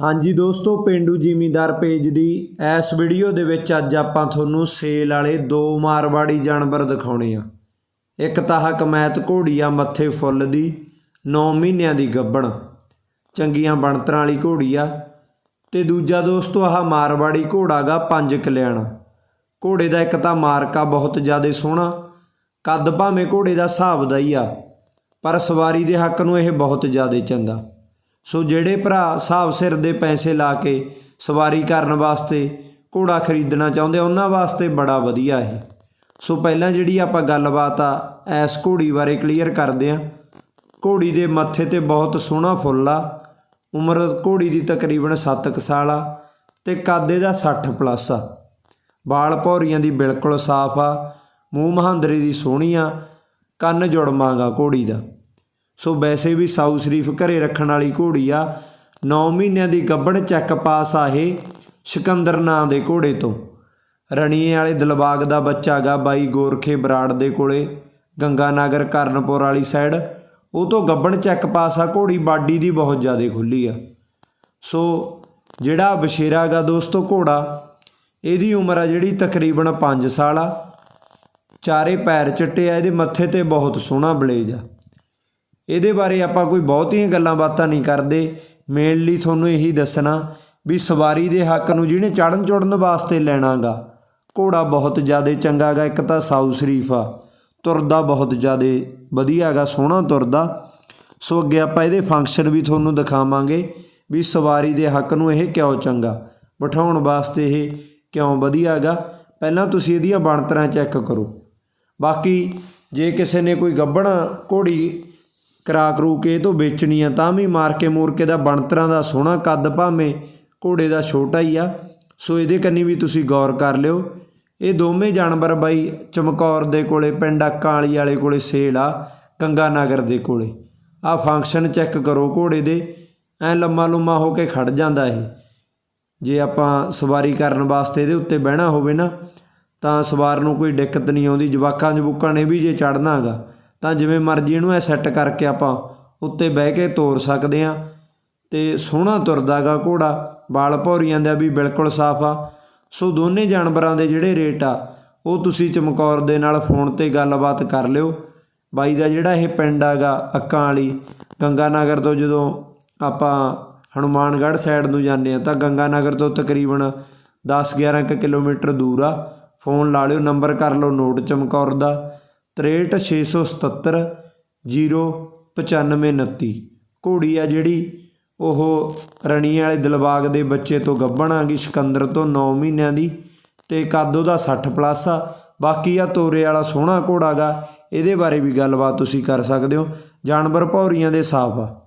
ਹਾਂਜੀ ਦੋਸਤੋ, ਪਿੰਡੂ ਜ਼ਿਮੀਂਦਾਰ ਪੇਜ ਦੀ ਇਸ ਵੀਡੀਓ ਦੇ ਵਿੱਚ ਅੱਜ ਆਪਾਂ ਤੁਹਾਨੂੰ ਸੇਲ ਵਾਲੇ ਦੋ ਮਾਰਵਾੜੀ ਜਾਨਵਰ ਦਿਖਾਉਣੇ ਆ। ਇੱਕ ਤਾਂ ਆਹ ਕਮੈਤ ਘੋੜੀ ਆ ਮੱਥੇ ਫੁੱਲ ਦੀ 9 ਮਹੀਨਿਆਂ ਦੀ ਗੱਬਣ। ਚੰਗੀਆਂ ਬਣਤਰਾਂ ਵਾਲੀ ਘੋੜੀ ਆ ਤੇ ਦੂਜਾ ਦੋਸਤੋ, ਆਹ ਮਾਰਵਾੜੀ ਘੋੜਾ ਗਾ ਪੰਜ ਕਲਿਆਣਾ ਘੋੜੇ ਦਾ ਇੱਕ ਤਾਂ ਮਾਰਕਾ ਬਹੁਤ ਜ਼ਿਆਦਾ ਸੋਹਣਾ, ਕੱਦ ਭਾਵੇਂ ਘੋੜੇ ਦਾ ਹਿਸਾਬ ਦਾ ਹੀ ਆ, ਪਰ ਸਵਾਰੀ ਦੇ ਹੱਕ ਨੂੰ ਇਹ ਬਹੁਤ ਜ਼ਿਆਦਾ ਚੰਗਾ। ਸੋ ਜਿਹੜੇ ਭਰਾ ਹਿਸਾਬ ਸਿਰ ਦੇ ਪੈਸੇ ਲਾ ਕੇ ਸਵਾਰੀ ਕਰਨ ਵਾਸਤੇ ਘੋੜਾ ਖਰੀਦਣਾ ਚਾਹੁੰਦੇ ਉਹਨਾਂ ਵਾਸਤੇ ਬੜਾ ਵਧੀਆ ਹੈ ਸੋ ਪਹਿਲਾਂ ਜਿਹੜੀ ਆਪਾਂ ਗੱਲਬਾਤ ਆ ਐਸ ਘੋੜੀ ਬਾਰੇ ਕਲੀਅਰ ਕਰਦੇ ਆ। ਘੋੜੀ ਦੇ ਮੱਥੇ ਤੇ ਬਹੁਤ ਸੋਹਣਾ ਫੁੱਲ ਆ। ਉਮਰ ਘੋੜੀ ਦੀ ਤਕਰੀਬਨ 7 ਕੁ ਸਾਲ ਆ ਤੇ ਕਾਦੇ ਦਾ 60 ਪਲੱਸ ਆ। ਵਾਲ ਭੌਰੀਆਂ ਦੀ ਬਿਲਕੁਲ ਸਾਫ਼ ਆ, ਮੂੰਹ ਮਹਾਂਦਰੀ ਦੀ ਸੋਹਣੀ ਆ, ਕੰਨ ਜੁੜਮਾਂਗਾ ਘੋੜੀ ਦਾ। ਸੋ ਵੈਸੇ ਵੀ ਸਾਊ ਸ਼ਰੀਫ ਘਰੇ ਰੱਖਣ ਵਾਲੀ ਘੋੜੀ ਆ। 9 ਮਹੀਨਿਆਂ ਦੀ ਗੱਭਣ ਚੈੱਕ ਪਾਸ ਆ ਇਹ ਸਿਕੰਦਰ ਨਾਂ ਦੇ ਘੋੜੇ ਤੋਂ। ਰਣੀਏ ਵਾਲੇ ਦਿਲਬਾਗ ਦਾ ਬੱਚਾ ਗਾ ਬਾਈ ਗੋਰਖੇ ਬਰਾੜ ਦੇ ਕੋਲੇ। ਗੰਗਾਨਗਰ ਕਰਨਪੁਰ ਵਾਲੀ ਸਾਈਡ। ਉਹ ਤੋਂ ਗੱਬਣ ਚੈੱਕ ਪਾਸ ਆ ਘੋੜੀ ਬਾਡੀ ਦੀ ਬਹੁਤ ਜ਼ਿਆਦਾ ਖੁੱਲੀ ਆ। ਸੋ ਜਿਹੜਾ ਬਸ਼ੇਰਾ ਗਾ ਦੋਸਤੋ ਘੋੜਾ, ਇਹਦੀ ਉਮਰ ਆ ਜਿਹੜੀ ਤਕਰੀਬਨ 5 ਸਾਲ ਆ। ਚਾਰੇ ਪੈਰ ਚਿੱਟੇ ਆ, ਇਹਦੇ ਮੱਥੇ ਤੇ ਬਹੁਤ ਸੋਹਣਾ ਬਲੇਜ ਆ। ਇਹਦੇ ਬਾਰੇ ਆਪਾਂ ਕੋਈ ਬਹੁਤੀਆਂ ਗੱਲਾਂ ਬਾਤਾਂ ਨਹੀਂ ਕਰਦੇ। ਮੇਨਲੀ ਤੁਹਾਨੂੰ ਇਹੀ ਦੱਸਣਾ ਵੀ ਸਵਾਰੀ ਦੇ ਹੱਕ ਨੂੰ ਜਿਹਨੇ ਚੜਨ ਚੜਨ ਵਾਸਤੇ ਲੈਣਾਗਾ, ਘੋੜਾ ਬਹੁਤ ਜ਼ਿਆਦਾ ਚੰਗਾ ਗਾ ਇੱਕ ਤਾਂ ਸਾਊ ਸ਼ਰੀਫ ਆ। ਤੁਰਦਾ ਬਹੁਤ ਜ਼ਿਆਦਾ ਵਧੀਆ ਗਾ ਸੋਹਣਾ ਤੁਰਦਾ। ਸੋ ਅੱਗੇ ਆਪਾਂ ਇਹਦੇ ਫੰਕਸ਼ਨ ਵੀ ਤੁਹਾਨੂੰ ਦਿਖਾਵਾਂਗੇ ਵੀ ਸਵਾਰੀ ਦੇ ਹੱਕ ਨੂੰ ਇਹ ਕਿਉਂ ਚੰਗਾ, ਬਿਠਾਉਣ ਵਾਸਤੇ ਇਹ ਕਿਉਂ ਵਧੀਆ ਗਾ ਪਹਿਲਾਂ ਤੁਸੀਂ ਇਹਦੀਆਂ ਬਣਤਰਾਂ ਚੈੱਕ ਕਰੋ। ਬਾਕੀ ਜੇ ਕਿਸੇ ਨੇ ਕੋਈ ਗੱਭਣ ਘੋੜੀ ਕਰਾ ਕਰੂ ਕੇ ਇਹ ਤੋਂ ਵੇਚਣੀ ਆ, ਤਾਂ ਵੀ ਮਾਰ ਕੇ ਮੂਰ ਦਾ ਬਣਤਰਾਂ ਦਾ ਸੋਹਣਾ ਕੱਦ ਭਾਵੇਂ ਘੋੜੇ ਦਾ ਛੋਟਾ ਹੀ ਆ। ਸੋ ਇਹਦੇ ਕੰਨੀ ਵੀ ਤੁਸੀਂ ਗੌਰ ਕਰ ਲਿਓ। ਇਹ ਦੋਵੇਂ ਜਾਨਵਰ ਬਾਈ ਚਮਕੌਰ ਦੇ ਕੋਲੇ, ਪਿੰਡ ਕਾਲੀ ਵਾਲੇ ਕੋਲੇ ਸੇਲ ਆ, ਗੰਗਾ ਨਗਰ ਦੇ ਕੋਲੇ। ਆ ਫੰਕਸ਼ਨ ਚੈੱਕ ਕਰੋ ਘੋੜੇ ਦੇ। ਐ ਲੰਮਾ ਲੁੰਮਾ ਹੋ ਕੇ ਖੜ ਜਾਂਦਾ ਇਹ। ਜੇ ਆਪਾਂ ਸਵਾਰੀ ਕਰਨ ਵਾਸਤੇ ਇਹਦੇ ਉੱਤੇ ਬਹਿਣਾ ਹੋਵੇ ਨਾ, ਤਾਂ ਸਵਾਰ ਨੂੰ ਕੋਈ ਦਿੱਕਤ ਨਹੀਂ ਆਉਂਦੀ। ਜਵਾਕਾਂ ਜਬੂਕਾਂ ਨੇ ਵੀ ਜੇ ਚੜਨਾ ਹੈਗਾ ਤਾਂ ਜਿਵੇਂ ਮਰਜ਼ੀ ਇਹਨੂੰ ਐ ਸੈੱਟ ਕਰਕੇ ਆਪਾਂ ਉੱਤੇ ਬਹਿ ਕੇ ਤੋਰ ਸਕਦੇ ਆ ਤੇ ਸੋਹਣਾ ਤੁਰਦਾਗਾ ਘੋੜਾ, ਵਾਲ ਭੌਰੀਆਂ ਦਾ ਵੀ ਬਿਲਕੁਲ ਸਾਫ਼ ਆ। ਸੋ ਦੋਨੇ ਜਾਨਵਰਾਂ ਦੇ ਜਿਹੜੇ ਰੇਟ ਆ, ਉਹ ਤੁਸੀਂ ਚਮਕੌਰ ਦੇ ਨਾਲ ਫੋਨ ਤੇ ਗੱਲਬਾਤ ਕਰ ਲਿਓ। ਬਾਈ ਦਾ ਜਿਹੜਾ ਇਹ ਪਿੰਡ ਆਗਾ ਅੱਕਾਂ ਵਾਲੀ ਗੰਗਾ ਨਗਰ ਤੋਂ ਜਦੋਂ ਆਪਾਂ ਹਨੂਮਾਨਗੜ੍ਹ ਸਾਈਡ ਨੂੰ ਜਾਂਦੇ ਆ ਤਾਂ ਗੰਗਾ ਨਗਰ ਤੋਂ ਤਕਰੀਬਨ 10-11 ਕੁ ਕਿਲੋਮੀਟਰ ਦੂਰ ਆ। ਫੋਨ ਲਾ ਲਿਓ, ਨੰਬਰ ਕਰ ਲਓ, ਨੋਟ ਚਮਕੌਰ ਦਾ। 63677 09529 ਘੋੜੀ ਆ ਜਿਹੜੀ, ਉਹ ਰਣੀਆਂ ਵਾਲੇ ਦਿਲਬਾਗ ਦੇ ਬੱਚੇ ਤੋਂ ਗੱਭਣ ਆ ਗਈ ਸਿਕੰਦਰ ਤੋਂ 9 ਮਹੀਨਿਆਂ ਦੀ ਤੇ ਕੱਦ ਉਹਦਾ 60 ਪਲੱਸ ਆ। ਬਾਕੀ ਆ ਤੋਰੇ ਵਾਲਾ ਸੋਹਣਾ ਘੋੜਾ ਗਾ ਇਹਦੇ ਬਾਰੇ ਵੀ ਗੱਲਬਾਤ ਤੁਸੀਂ ਕਰ ਸਕਦੇ ਹੋ। ਜਾਨਵਰ ਭੌਰੀਆਂ ਦੇ ਸਾਫ਼ ਆ।